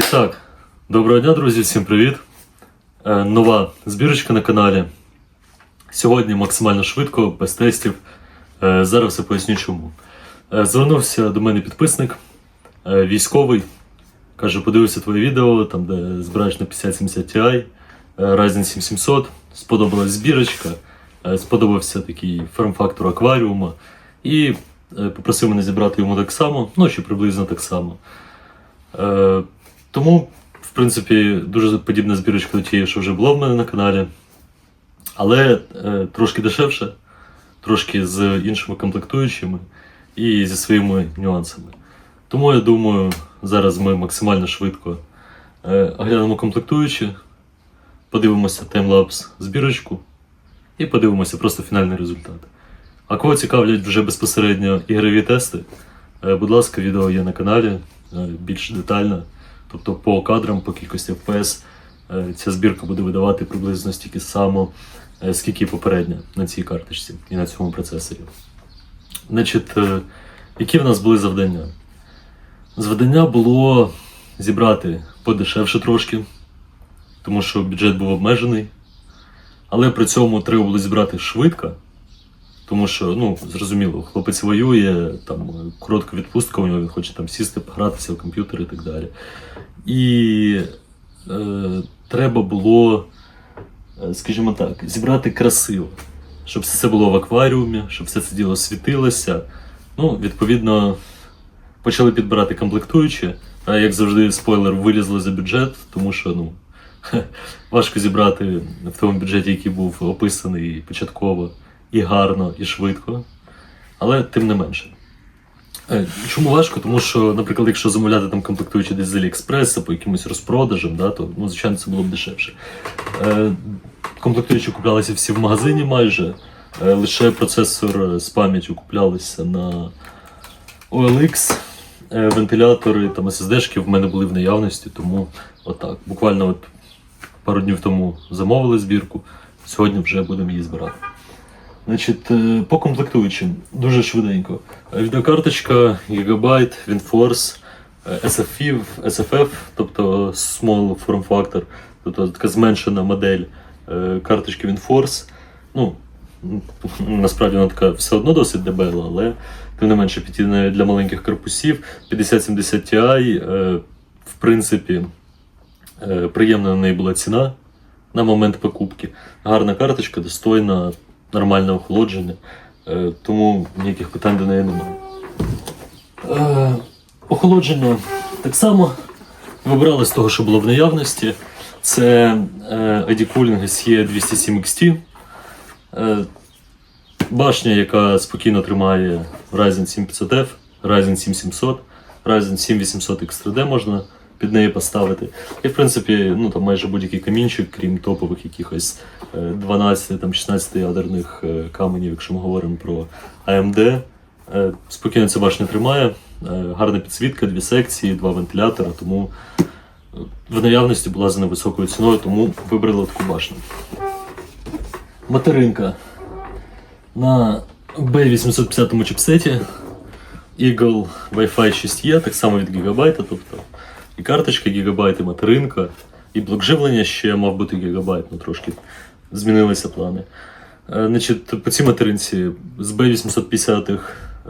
І так, доброго дня, друзі, всім привіт. Е, нова збірочка на каналі. Сьогодні максимально швидко, без тестів. Е, зараз я поясню чому. Е, звернувся до мене підписник, військовий. Каже, подивився твоє відео, там, де збираєш на 5070 Ti, Ryzen 7700. Сподобалась збірочка, сподобався такий форм-фактор акваріума. І попросив мене зібрати йому так само, ну чи приблизно так само. Тому, в принципі, дуже подібна збірочка до тієї, що вже була в мене на каналі. Але е, трошки дешевше, трошки з іншими комплектуючими і зі своїми нюансами. Тому я думаю, зараз ми максимально швидко е, оглянемо комплектуючі, подивимося таймлапс збірочку і подивимося просто фінальний результат. А кого цікавлять вже безпосередньо ігрові тести, е, будь ласка, відео є на каналі е, більш детально. Тобто по кадрам, по кількості FPS е, ця збірка буде видавати приблизно стільки само, е, скільки і попередня на цій карточці і на цьому процесорі. Значить, е, які в нас були завдання? Завдання було зібрати подешевше трошки, тому що бюджет був обмежений. Але при цьому треба було зібрати швидко, тому що, ну, зрозуміло, хлопець воює, там коротка відпустка у нього, він хоче там сісти, погратися в комп'ютер і так далі. І е, треба було, е, скажімо так, зібрати красиво, щоб все це було в акваріумі, щоб все це діло світилося. Ну, відповідно, почали підбирати комплектуючі. А як завжди, спойлер, вилізли за бюджет, тому що ну, важко зібрати в тому бюджеті, який був описаний початково, і гарно, і швидко. Але тим не менше. Е, Чому важко? Тому що, наприклад, якщо замовляти там комплектуючі десь з Аліекспреса по якимось розпродажам, да, то ну, звичайно це було б дешевше. Е, комплектуючі куплялися всі в магазині майже. Е, лише процесор з пам'яттю куплялися на OLX. Вентилятори там SSD-шки в мене були в наявності, тому отак. Буквально от пару днів тому замовили збірку, сьогодні вже будемо її збирати. Значить, е, по комплектуючим дуже швиденько. Відеокарточка Gigabyte, WinForce, е, SFF, SFF, тобто Small Form Factor, тобто така зменшена модель е, карточки WinForce. Ну, насправді вона така все одно досить дебела, але тим не менше підійде для маленьких корпусів. 5070 Ti, в принципі, приємна на неї була ціна на момент покупки. Гарна карточка, достойна, нормальне охолодження, е, тому ніяких питань до неї немає. Е, Охолодження так само вибрали з того, що було в наявності. Це е, ID Cooling SE 207 XT. Башня, яка спокійно тримає Ryzen 7500F, Ryzen 7700, Ryzen 7800 X3D можна під неї поставити. І в принципі, ну там майже будь-який камінчик, крім топових якихось е, 12 там 16 ядерних е, каменів, якщо ми говоримо про AMD. Е, Спокійно ця башня тримає, е, гарна підсвітка, дві секції, два вентилятора, тому е, в наявності була за невисокою ціною, тому вибрали таку башню. Материнка на B850 чіпсеті Eagle Wi-Fi 6E, так само від Gigabyte, тобто і карточка Gigabyte, і материнка, і блок живлення ще мав бути Gigabyte, ну трошки змінилися плани. Е, Значить, по цій материнці з B850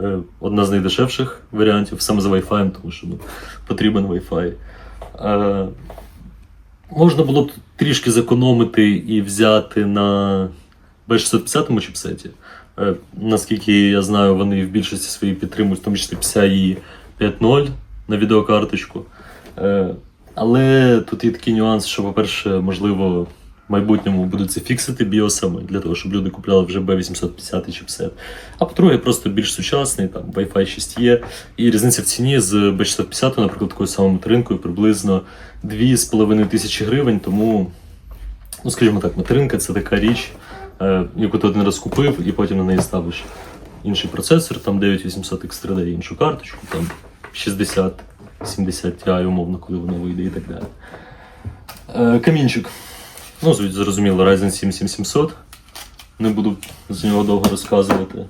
е, одна з найдешевших варіантів, саме з Wi-Fi, тому що ну, потрібен Wi-Fi. Е, Можна було б трішки зекономити і взяти на B650 чіпсеті. Наскільки я знаю, вони в більшості своїй підтримують, в тому числі PCIe 5.0 на відеокарточку. Е, Але тут є такий нюанс, що, по-перше, можливо, в майбутньому будуть це фіксити біосами для того, щоб люди купляли вже B850 чіпсет. А по-друге, просто більш сучасний, там Wi-Fi 6 є. І різниця в ціні з B650, наприклад, такою самою материнкою приблизно 2,5 тисячі гривень. Тому, ну скажімо так, материнка це така річ, е, яку ти один раз купив, і потім на неї ставиш інший процесор, там 9800 X3D, іншу карточку, там 60 70 Ti, умовно, коли воно вийде і так далі. Е, камінчик. Ну, зрозуміло, Ryzen 7 7700. Не буду з нього довго розказувати.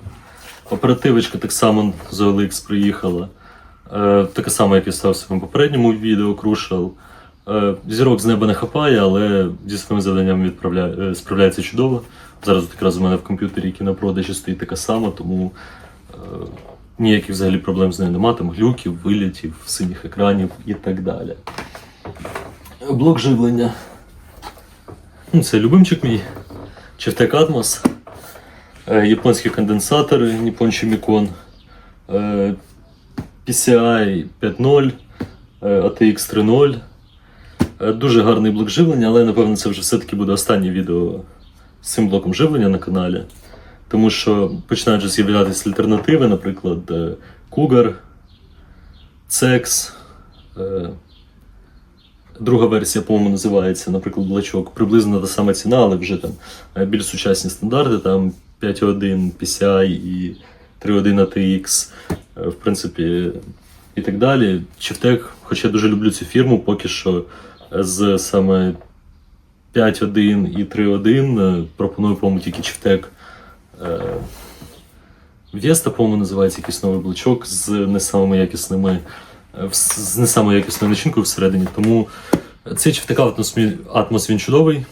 Оперативочка так само з OLX приїхала. Е, така сама, як і став в своєму попередньому відео Crucial. Е, Зірок з неба не хапає, але зі своїм завданням відправляє, справляється чудово. Зараз якраз у мене в комп'ютері, який на продажі стоїть така сама, тому ніяких взагалі проблем з нею нема. Там глюків, вилітів, синіх екранів і так далі. Блок живлення. Ну, Це любимчик мій. Чевтек Atmos. Е, Японські конденсатори Nippon Chimicon. Е, PCI 5.0, е, ATX 3.0. Е, Дуже гарний блок живлення, але напевно це вже все-таки буде останнє відео з цим блоком живлення на каналі. Тому що починають з'являтися альтернативи, наприклад, CEX. е, Друга версія, по-моєму, називається, наприклад, блачок. Приблизно та сама ціна, але вже там е, більш сучасні стандарти, там 5.1 PCI і 3.1 ATX, е, в принципі, і так далі. Чевтек, хоча я дуже люблю цю фірму, поки що з саме 5.1 і 3.1 е, пропоную, по-моєму, тільки Чевтек. Е, Веста, по-моєму, називається якийсь новий блочок з не самими якісними, е, з не самою якісною начинкою всередині. Тому цей Atmos, Atmos він чудовий.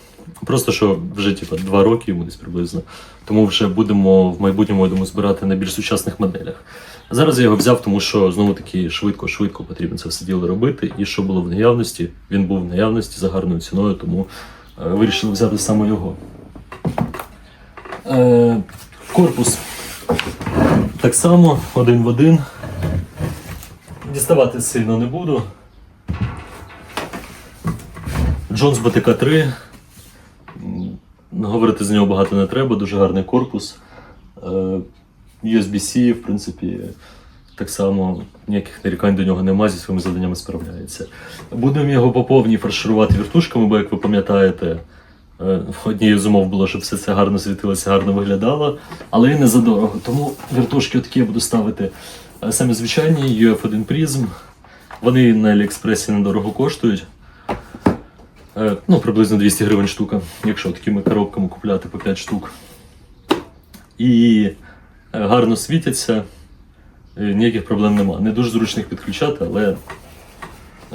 Просто що вже типу, два роки йому десь приблизно. Тому вже будемо в майбутньому я думаю, збирати на більш сучасних моделях. Зараз я його взяв, тому що знову таки швидко-швидко потрібно це все діло робити. І що було в наявності, він був в наявності за гарною ціною, тому е, вирішили взяти саме його. Е, корпус так само, один в один. Діставати сильно не буду. Джонс БТК 3. Говорити з нього багато не треба, дуже гарний корпус. Е, USB-C, в принципі, так само ніяких нарікань до нього нема, зі своїми завданнями справляється. Будемо його по повній фарширувати віртушками, бо, як ви пам'ятаєте, е, однією з умов було, щоб все це гарно світилося, гарно виглядало, але і не задорого. Тому віртушки отакі я буду ставити е, самі звичайні UF1 Prism. Вони на Аліекспресі недорого коштують. Е, Ну, приблизно 200 гривень штука, якщо такими коробками купляти по 5 штук. І е, гарно світяться, е, ніяких проблем нема. Не дуже зручно їх підключати, але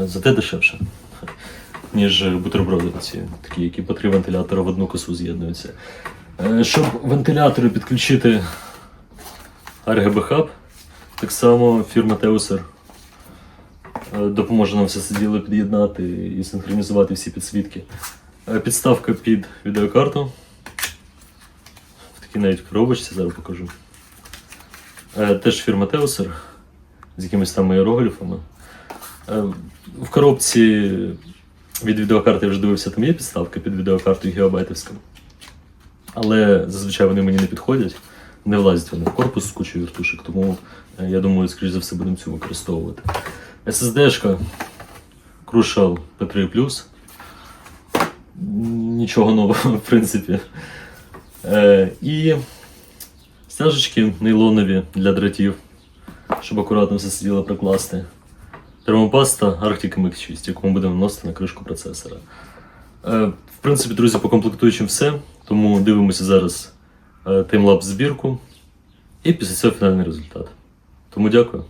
е, зате дешевше, ніж бутерброди ці, такі, які по три вентилятори в одну косу з'єднуються. Е, Щоб вентилятори підключити RGB Hub, так само фірма Teuser е, допоможе нам все це діло під'єднати і синхронізувати всі підсвітки. Е, Підставка під відеокарту. В такій навіть коробочці, зараз покажу. Теж фірма Teuser з якимись там іерогліфами. В коробці від відеокарти я вже дивився, там є підставка під відеокарту гігабайтівська. Але зазвичай вони мені не підходять, не влазять вони в корпус з кучою віртушок, тому е, я думаю, скоріш за все, будемо цю використовувати. SSD-шка Crucial P3 Нічого нового, в принципі. Е, і стяжечки нейлонові для дротів, щоб акуратно все сиділо прикласти. Термопаста Arctic MX 6, яку ми будемо наносити на кришку процесора. Е, в принципі, друзі, по комплектуючим все. Тому дивимося зараз е, таймлапс збірку і після цього фінальний результат. Тому дякую.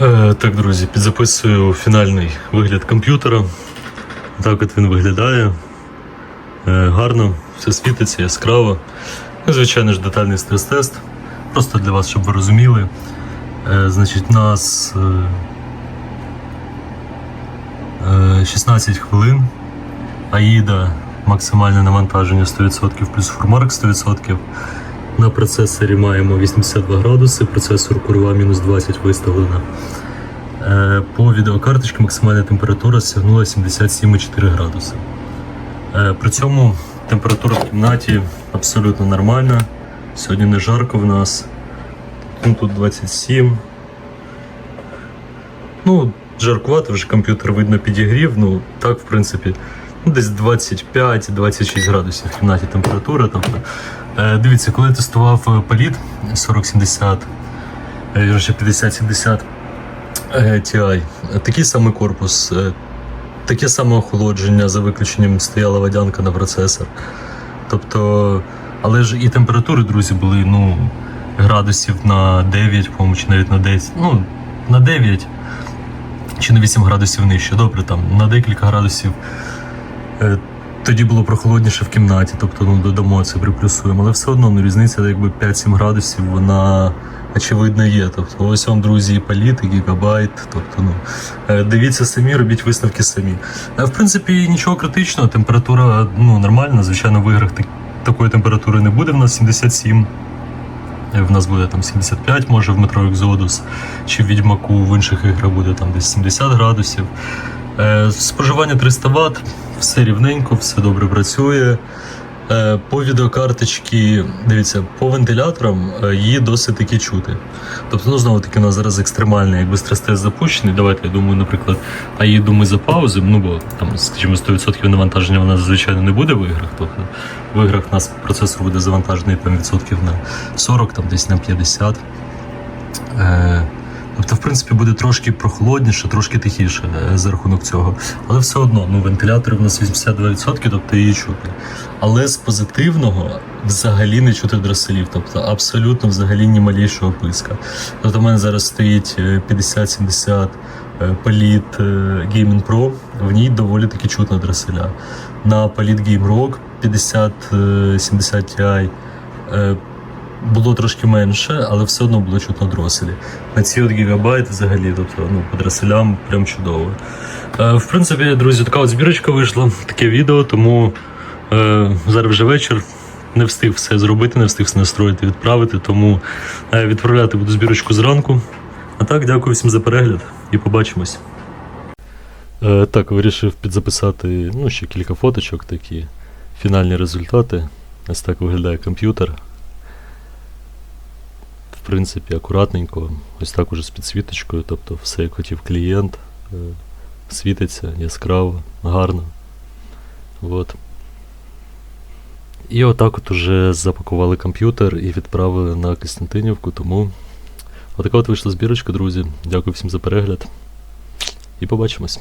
Е, так, друзі, підзаписую фінальний вигляд комп'ютера. Так от він виглядає. Е, гарно, все світиться, яскраво. Ну, Звичайно ж, детальний стрес-тест. Просто для вас, щоб ви розуміли. Е, значить, нас е, е, 16 хвилин. Аїда максимальне навантаження 100% плюс формарк 100%. На процесорі маємо 82 градуси, процесор курва мінус 20 виставлена. Е, По відеокарточці максимальна температура сягнула 77,4 градуси. Е, При цьому температура в кімнаті абсолютно нормальна. Сьогодні не жарко в нас. Ну, тут 27. Ну, жаркувато, вже комп'ютер видно підігрів. Ну, так, в принципі, ну, десь 25-26 градусів в кімнаті температура. Тобто, е, дивіться, коли тестував е, політ 4070, е, вірніше 5070 е, Ti, е, такий самий корпус, е, таке саме охолодження за виключенням стояла водянка на процесор. Тобто, але ж і температури, друзі, були ну, градусів на 9, по-моєму, чи навіть на 10. Ну, на 9 чи на 8 градусів нижче. Добре, там на декілька градусів. Тоді було прохолодніше в кімнаті, тобто ну, додамо це приплюсуємо. Але все одно ну, різниця якби 5-7 градусів, вона очевидно є. Тобто, ось вам, друзі, і політ, і гігабайт. Тобто, ну, е, дивіться самі, робіть висновки самі. Е, В принципі, нічого критичного, температура ну, нормальна. Звичайно, в іграх так- такої температури не буде. В нас 77. Е, В нас буде там 75, може в метро Exodus, чи в Відьмаку в інших іграх буде там десь 70 градусів. Е, Споживання 300 Вт, все рівненько, все добре працює. Е, По відеокарточці, дивіться, по вентиляторам е, її досить таки чути. Тобто, ну знову таки, у нас зараз екстремальний, якби стрес-тест запущений. Давайте, я думаю, наприклад, а її думаю за паузи, ну бо там, скажімо, 100% навантаження вона звичайно не буде в іграх. Тобто в іграх у нас процесор буде завантажений там відсотків на 40, там десь на 50. Е, Тобто, в принципі, буде трошки прохолодніше, трошки тихіше е, за рахунок цього. Але все одно, ну, вентилятори в нас 82%, тобто її чути. Але з позитивного взагалі не чути дроселів, тобто абсолютно взагалі ні малейшого писка. Тобто, в мене зараз стоїть е, 50-70 е, політ е, Gaming Pro, в ній доволі таки чутно дроселя. На політ Game Rock 50-70 Ti було трошки менше, але все одно було чутно дроселі. На ці от гігабайт взагалі, тобто ну, по дроселям прям чудово. Е, в принципі, друзі, така от збірочка вийшла, таке відео, тому е, зараз вже вечір. Не встиг все зробити, не встиг все настроїти, відправити, тому е, відправляти буду збірочку зранку. А так, дякую всім за перегляд і побачимось. Е, так, вирішив підзаписати ну, ще кілька фоточок, такі фінальні результати. Ось так виглядає комп'ютер. Принципі, акуратненько, ось так уже з підсвіточкою, тобто все як хотів клієнт, е, світиться яскраво, гарно. От. І отак от уже запакували комп'ютер і відправили на Костянтинівку, тому отака от вийшла збірочка, друзі. Дякую всім за перегляд. І побачимось.